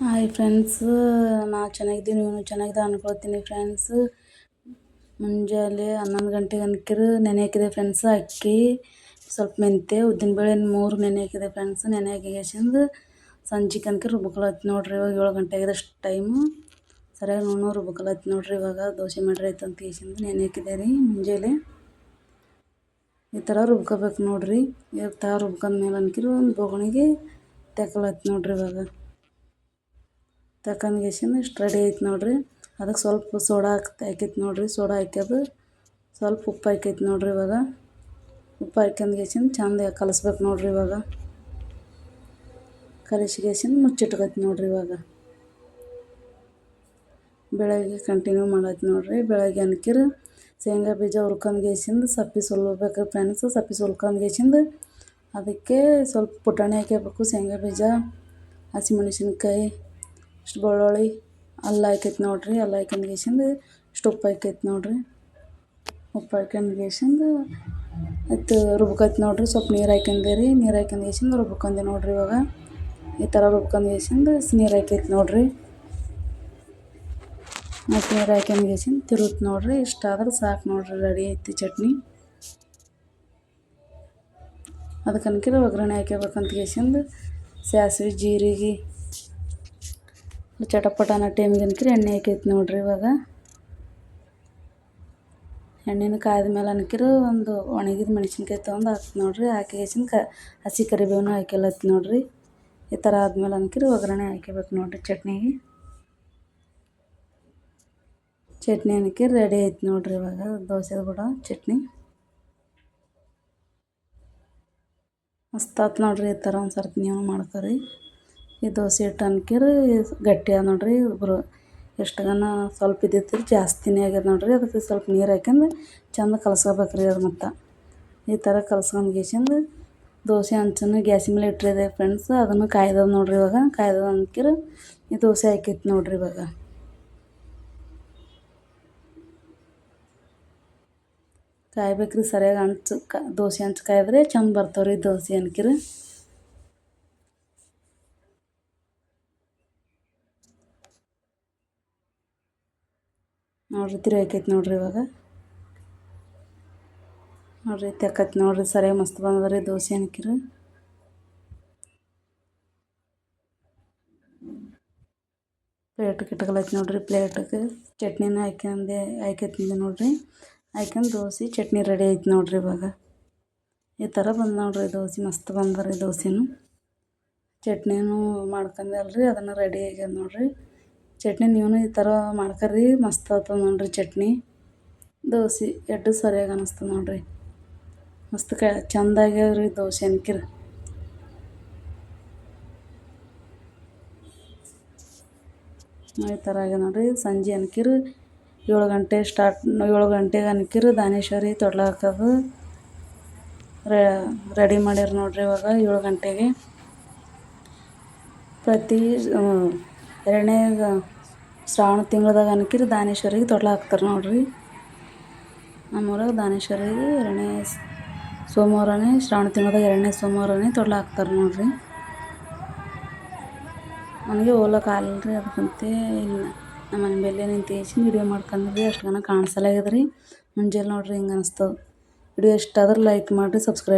Hi friends, ನಾ ಚೆನ್ನಾಗಿದ್ದೀನಿ ನೀವು ಚೆನ್ನಾಗಿದೆ ಅನ್ಕೊಳ್ತೀನಿ ಫ್ರೆಂಡ್ಸ್. ಮುಂಜಾನೆ ಹನ್ನೊಂದು ಗಂಟೆಗೆ ಅನ್ಕಿರು ನೆನೆ ಹಾಕಿದೆ ಫ್ರೆಂಡ್ಸ್ ಅಕ್ಕಿ. ಸ್ವಲ್ಪ ಮೆಂತ್ಯ ಉದ್ದಿನಬೇಳೆ ಮೂರು ನೆನೆ ಹಾಕಿದೆ ಫ್ರೆಂಡ್ಸ್. ನೆನೆ ಹಾಕಿಗೆಸಿಂದು ಸಂಜೆ ಅನ್ಕಿ ರುಬ್ಕೊಳತ್ ನೋಡ್ರಿ, ಇವಾಗ ಏಳು ಗಂಟೆ ಆಗಿದೆ ಅಷ್ಟು ಟೈಮು ಸರಿಯಾಗಿ ನೋಡೋ ರುಬ್ಕೊಳತ್ತೆ ನೋಡ್ರಿ, ಇವಾಗ ದೋಸೆ ಮಾಡ್ರಿ ಆಯ್ತು ಅಂತ ಕೇಸಿಂದು ನೆನೆ ಹಾಕಿದೆ ರೀ ಮುಂಜಾನೆ ಈ ಥರ ರುಬ್ಕೋಬೇಕು ನೋಡ್ರಿ. ಇವಾಗ ತಾ ರುಬ್ಕೊಂಡ್ಮೇಲೆ ಅನ್ಕಿರು ಒಂದು ಬೋಗಣಿಗೆ ತೆಕೊಳತ್ ನೋಡ್ರಿ ಇವಾಗ. ತಕೊಂಡ್ಗೆಸಿಂದ ಇಷ್ಟು ರೆಡಿ ಐತೆ ನೋಡಿರಿ. ಅದಕ್ಕೆ ಸ್ವಲ್ಪ ಸೋಡಾ ಹಾಕೈತೆ ನೋಡ್ರಿ. ಸೋಡಾ ಹಾಕ್ಯದು ಸ್ವಲ್ಪ ಉಪ್ಪು ಹಾಕೈತೆ ನೋಡಿರಿ ಇವಾಗ. ಉಪ್ಪು ಹಾಕ್ಯಂದ್ಗೆಸಿಂದ ಚಂದ ಕಲಸ್ಬೇಕು ನೋಡಿರಿ ಇವಾಗ. ಕಲಿಸ್ಗೆಸಿಂದ ಮುಚ್ಚಿಟ್ಕೈತೆ ನೋಡಿರಿ ಇವಾಗ. ಬೆಳಗ್ಗೆ ಕಂಟಿನ್ಯೂ ಮಾಡೈತೆ ನೋಡಿರಿ. ಬೆಳಗ್ಗೆ ಅನ್ಕಿರ ಶೇಂಗಾ ಬೀಜ ಹುರ್ಕೊಂಡ್ಗೆಸಿಂದ ಸಪ್ಪಿ ಸುಲ್ಬೇಕು ಫ್ರೆಂಡ್ಸ್ ಸಪ್ಪೆ ಸುಲ್ಕೊಂಡ್ಗೆಸಿಂದ ಅದಕ್ಕೆ ಸ್ವಲ್ಪ ಪುಟಾಣಿ ಹಾಕ್ಯಬೇಕು. ಶೇಂಗಾ ಬೀಜ ಹಸಿಮೆಣಸಿನ್ಕಾಯಿ ಇಷ್ಟು ಬೆಳ್ಳುಳ್ಳಿ ಅಲ್ಲ ಹಾಕೈತೆ ನೋಡ್ರಿ, ಅಲ್ಲ ಗೇಶಿಂದ ಇಷ್ಟು ಉಪ್ಪು ಹಾಕೈತೆ ನೋಡಿರಿ. ಉಪ್ಪು ಹಾಕ್ಯಂಡ್ಗೆಸಿಂದ ಇತ್ತು ರುಬ್ಕೈತೆ ನೋಡಿರಿ, ಸ್ವಲ್ಪ ನೀರು ಹಾಕ್ಯಂದೆ ರೀ. ನೀರು ಹಾಕ್ಯಂಡ್ಗೆಸಿಂದ ರುಬ್ಕೊಂಡೆ ನೋಡಿರಿ ಇವಾಗ. ಈ ಥರ ರುಬ್ಕೊಂಡ್ಗೆಸಿಂದ ನೀರು ಹಾಕೈತೆ ನೋಡಿರಿ. ಮತ್ತು ನೀರು ಹಾಕ್ಯಂಡ್ಗೆಸಿಂದ ತಿರುತ್ ನೋಡ್ರಿ. ಇಷ್ಟ ಆದ್ರೆ ಸಾಕು ನೋಡಿರಿ, ರೆಡಿ ಐತಿ ಚಟ್ನಿ. ಅದಕ್ಕೆ ಅನ್ಕಿರ ಒಗ್ಗರಣೆ ಹಾಕ್ಯಬೇಕಂತ ಗೇಸಿಂದು ಸಾಸ್ವೆ, ಜೀರಿಗೆ ಚಟಪಟ ಅನ್ನೋ ಟೈಮಿಗೆ ಅನ್ಕಿರಿ ಎಣ್ಣೆ ಹಾಕೈತೆ ನೋಡ್ರಿ ಇವಾಗ. ಎಣ್ಣೆನ ಕಾಯ್ದ ಮೇಲೆ ಅನ್ಕಿರು ಒಂದು ಒಣಗಿದ ಮೆಣಸಿನ್ಕಾಯಿ ತೊಗೊಂಡು ಹಾಕ್ತು ನೋಡ್ರಿ. ಹಾಕಿ ಕ ಹಸಿ ಕರಿಬೇವನು ಹಾಕಿಲ್ಲತ್ತು ನೋಡ್ರಿ. ಈ ಥರ ಆದ್ಮೇಲೆ ಅನ್ಕಿರಿ ಒಗ್ಗರಣೆ ಹಾಕಬೇಕು ನೋಡ್ರಿ ಚಟ್ನಿಗೆ. ಚಟ್ನಿ ಅನ್ಕಿರಿ ರೆಡಿ ಐತೆ ನೋಡ್ರಿ ಇವಾಗ ದೋಸೆ ಕೂಡ ಚಟ್ನಿ. ಮಸ್ತ್ ಆತು ನೋಡ್ರಿ ಈ ಥರ ಒಂದು ಸರ್ತಿ ನೀವು ಮಾಡ್ಕೊರಿ. ಈ ದೋಸೆ ಹಿಟ್ಟು ಅನ್ಕಿರಿ ಗಟ್ಟಿ ಅದ ನೋಡ್ರಿ ಒಬ್ಬರು ಎಷ್ಟುಗನ ಸ್ವಲ್ಪ ಇದ್ದಿತ್ತು ಜಾಸ್ತಿನೇ ಆಗ್ಯದ ನೋಡಿರಿ. ಅದಕ್ಕೆ ಸ್ವಲ್ಪ ನೀರು ಹಾಕ್ಯಂದು ಚಂದ ಕಲಸ್ಕೋಬೇಕ್ರಿ ಅದು ಮತ್ತು. ಈ ಥರ ಕಲ್ಸ್ಕೊಂಡು ಗೀಸಿಂದು ದೋಸೆ ಹಂಚನ್ನು ಗ್ಯಾಸಿನ ಮೇಲೆ ಇಟ್ಟಿದೆ ಫ್ರೆಂಡ್ಸ್. ಅದನ್ನು ಕಾಯ್ದದ ನೋಡ್ರಿ ಇವಾಗ. ಕಾಯ್ದದ ಅನ್ಕಿರು ಈ ದೋಸೆ ಹಾಕಿತ್ತು ನೋಡ್ರಿ ಇವಾಗ. ಕಾಯ್ಬೇಕ್ರಿ ಸರಿಯಾಗಿ ಹಂಚು ಕ ದೋಸೆ ಹಂಚು ಕಾಯಿದ್ರೆ ಚಂದ ಬರ್ತಾವ್ರಿ ದೋಸೆ ಅನ್ಕಿರ. ನೋಡ್ರಿ, ತಿರುಗಿ ಹಾಕೈತೆ ನೋಡ್ರಿ ಇವಾಗ. ನೋಡ್ರಿ ತೆಕ್ಕೈತೆ ನೋಡ್ರಿ ಸರಿಯಾಗಿ ಮಸ್ತ್ ಬಂದದ್ರಿ ದೋಸೆ ಹಾಕಿರಿ ಪ್ಲೇಟ್ ಇಟ್ಕೊಳೈತೆ ನೋಡ್ರಿ ಪ್ಲೇಟ್ಗೆ ಚಟ್ನಿನ ಹಾಕ್ಯಂದೆ ಹಾಕ್ಯತಿಂದೆ ನೋಡ್ರಿ. ಹಾಕ್ಯಂದು ದೋಸೆ, ಚಟ್ನಿ ರೆಡಿ ಐತೆ ನೋಡ್ರಿ ಇವಾಗ. ಈ ಥರ ಬಂದ ನೋಡ್ರಿ ದೋಸೆ, ಮಸ್ತ್ ಬಂದದ್ರಿ ದೋಸೆನೂ. ಚಟ್ನಿನೂ ಮಾಡ್ಕೊಂಡೆ ಅಲ್ರಿ, ಅದನ್ನು ರೆಡಿ ಆಗ್ಯದ ನೋಡ್ರಿ. ಚಟ್ನಿ ನೀವು ಈ ಥರ ಮಾಡ್ಕರಿ, ಮಸ್ತ್ ಆಗ್ತದೆ ನೋಡ್ರಿ ಚಟ್ನಿ. ದೋಸೆ ಎಡ್ಡು ಸರಿಯಾಗಿ ಅನ್ನಿಸ್ತದೆ ನೋಡ್ರಿ. ಮಸ್ತ್ ಕ, ಚಂದ ಆಗ್ಯಾವ್ರಿ ದೋಸೆ ಅನ್ಕಿರ. ಈ ಥರ ಆಗ್ಯದ ನೋಡ್ರಿ. ಸಂಜೆ ಅನ್ಕಿರು, ಏಳು ಗಂಟೆ ಸ್ಟಾರ್ಟ್, ಏಳು ಗಂಟೆಗೆ ಅನ್ಕಿರು, ದಾನೇಶ್ವರಿ ತೊಡ್ಲಾಕದು ರೆಡಿ ಮಾಡ್ಯಾರ ನೋಡ್ರಿ ಇವಾಗ ಏಳು ಗಂಟೆಗೆ. ಪ್ರತಿ ಎರಡನೇ ಶ್ರಾವಣ ತಿಂಗಳದಾಗ ಅನ್ಕಿರಿ ದಾನೇಶ್ವರಿಗೆ ತೊಟ್ಲ ಹಾಕ್ತಾರೆ ನೋಡ್ರಿ. ನಮ್ಮೂರಾಗ ದಾನೇಶ್ವರಿಗೆ ಎರಡನೇ ಸೋಮವಾರನೇ ಶ್ರಾವಣ ತಿಂಗ್ಳದಾಗ ಎರಡನೇ ಸೋಮವಾರನೇ ತೊಟ್ಲ ಹಾಕ್ತಾರೆ ನೋಡ್ರಿ. ನನಗೆ ಹೋಗ್ಲಕ್ಕ ಆಗಲ್ರಿ, ಅದಕ್ಕಂತೆ ಇಲ್ಲ. ನಮ್ಮ ಮನೆ ಮೇಲೆ ನಿಂತೇಸಿ ವಿಡಿಯೋ ಮಾಡ್ಕೊಂಡ್ರಿ, ಅಷ್ಟು ಜನ ಕಾಣಿಸಲಾಗಿದ್ರಿ ರೀ ಮುಂಜಾನೆ ನೋಡ್ರಿ ಹಿಂಗೆ ಅನಿಸ್ತದೆ. ವಿಡಿಯೋ ಇಷ್ಟ ಆದ್ರೆ ಲೈಕ್ ಮಾಡಿರಿ ಸಬ್ಸ್ಕ್ರೈಬ್